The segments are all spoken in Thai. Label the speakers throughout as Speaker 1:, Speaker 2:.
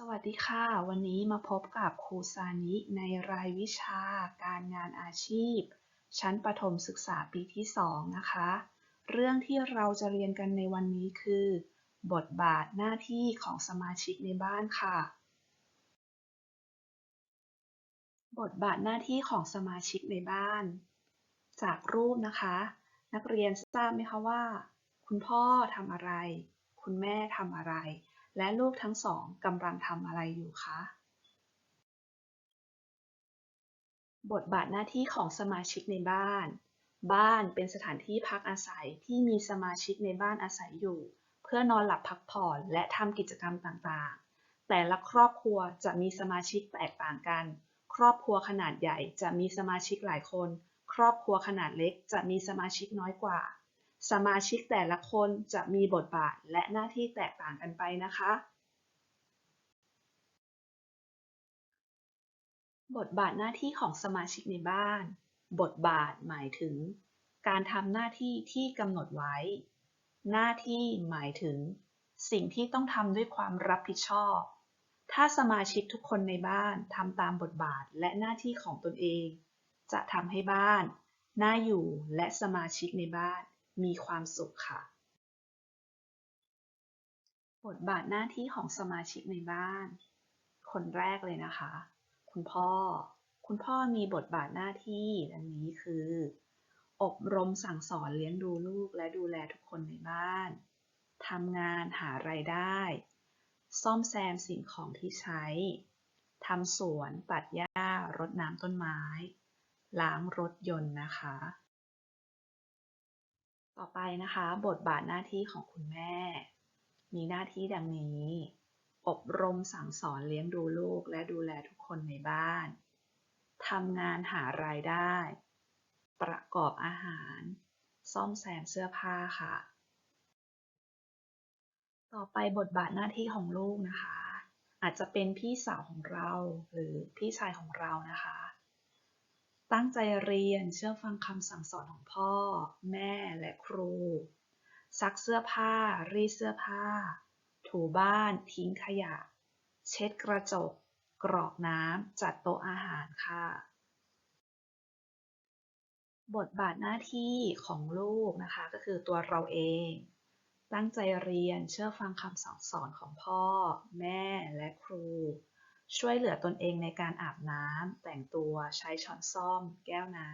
Speaker 1: สวัสดีค่ะ วันนี้มาพบกับครูซานิในรายวิชาการงานอาชีพ ชั้นประถมศึกษาปีที่ 2 นะคะ เรื่องที่เราจะเรียนกันในวันนี้คือ บทบาทหน้าที่ของสมาชิกในบ้านค่ะ บทบาทหน้าที่ของสมาชิกในบ้าน จากรูปนะคะ นักเรียนทราบไหมคะว่า คุณพ่อทำอะไร คุณแม่ทำอะไร และลูกทั้งสองกำลังทำอะไรอยู่คะ บทบาทหน้าที่ของสมาชิกในบ้าน บ้านเป็นสถานที่พักอาศัยที่มีสมาชิกในบ้านอาศัยอยู่ เพื่อนอนหลับพักผ่อนและทำกิจกรรมต่างๆ แต่ละครอบครัวจะมีสมาชิกแตกต่างกัน ครอบครัวขนาดใหญ่จะมีสมาชิกหลายคน ครอบครัวขนาดเล็กจะมีสมาชิกน้อยกว่า สมาชิกแต่ละคนจะมีบทบาทและหน้าที่แตกต่างกันไปนะคะ บทบาทหน้าที่ของสมาชิกในบ้าน บทบาทหมายถึง การทำหน้าที่ที่กำหนดไว้ หน้าที่หมายถึง สิ่งที่ต้องทำด้วยความรับผิดชอบ ถ้าสมาชิกทุกคนในบ้านทำตามบทบาทและหน้าที่ของตนเอง จะทำให้บ้าน น่าอยู่และสมาชิกในบ้าน มีความสุขค่ะ บทบาทหน้าที่ของสมาชิกในบ้าน คนแรกเลยนะคะ คุณพ่อ คุณพ่อมีบทบาทหน้าที่ดังนี้คือ อบรมสั่งสอนเลี้ยงดูลูกและดูแลทุกคนในบ้านทำงานหาไรายได้ ซ่อมแซมสิ่งของที่ใช้ทำสวน ตัดหญ้า รดน้ำต้นไม้ ล้างรถยนต์นะคะ ต่อไปนะคะ บทบาทหน้าที่ของคุณแม่ มีหน้าที่ดังนี้ อบรมสั่งสอนเลี้ยงดูลูกและดูแลทุกคนในบ้านทำงานหารายได้ ประกอบอาหาร ซ่อมแซมเสื้อผ้าค่ะ ต่อไปบทบาทหน้าที่ของลูกนะคะ อาจจะเป็นพี่สาวของเราหรือพี่ชายของเรานะคะ ตั้งใจเรียนเชื่อฟังคำสั่งสอนของพ่อ แม่และครู ซักเสื้อผ้า รีดเสื้อผ้า ถูบ้าน ทิ้งขยะ เช็ดกระจก กรอกน้ำ จัดโต๊ะอาหารค่ะ บทบาทหน้าที่ของลูกนะคะ ก็คือตัวเราเอง ตั้งใจเรียนเชื่อฟังคำสั่งสอนของพ่อ แม่และครู ช่วยเหลือตนเองในการอาบน้ำ แต่งตัวใช้ช้อนส้อม แก้วน้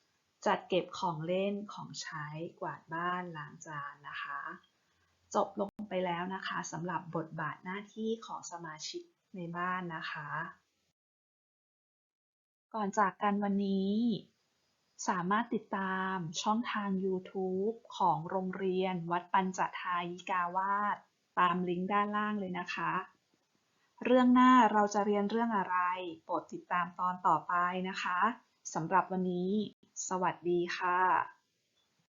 Speaker 1: ำ จัดเก็บของเล่นของใช้กวาดบ้านล้างจานนะคะ จบลงไปแล้วนะคะสำหรับบทบาทหน้าที่ของสมาชิกในบ้านนะคะ ก่อนจากกันวันนี้ สามารถติดตามช่องทาง YouTube ของโรงเรียนวัดปัญจทายิกาวาสตามลิงก์ด้านล่างเลยนะคะ เรื่องหน้าเราจะเรียนเรื่องอะไร โปรดติดตามตอนต่อไปนะคะ สำหรับวันนี้ สวัสดีค่ะ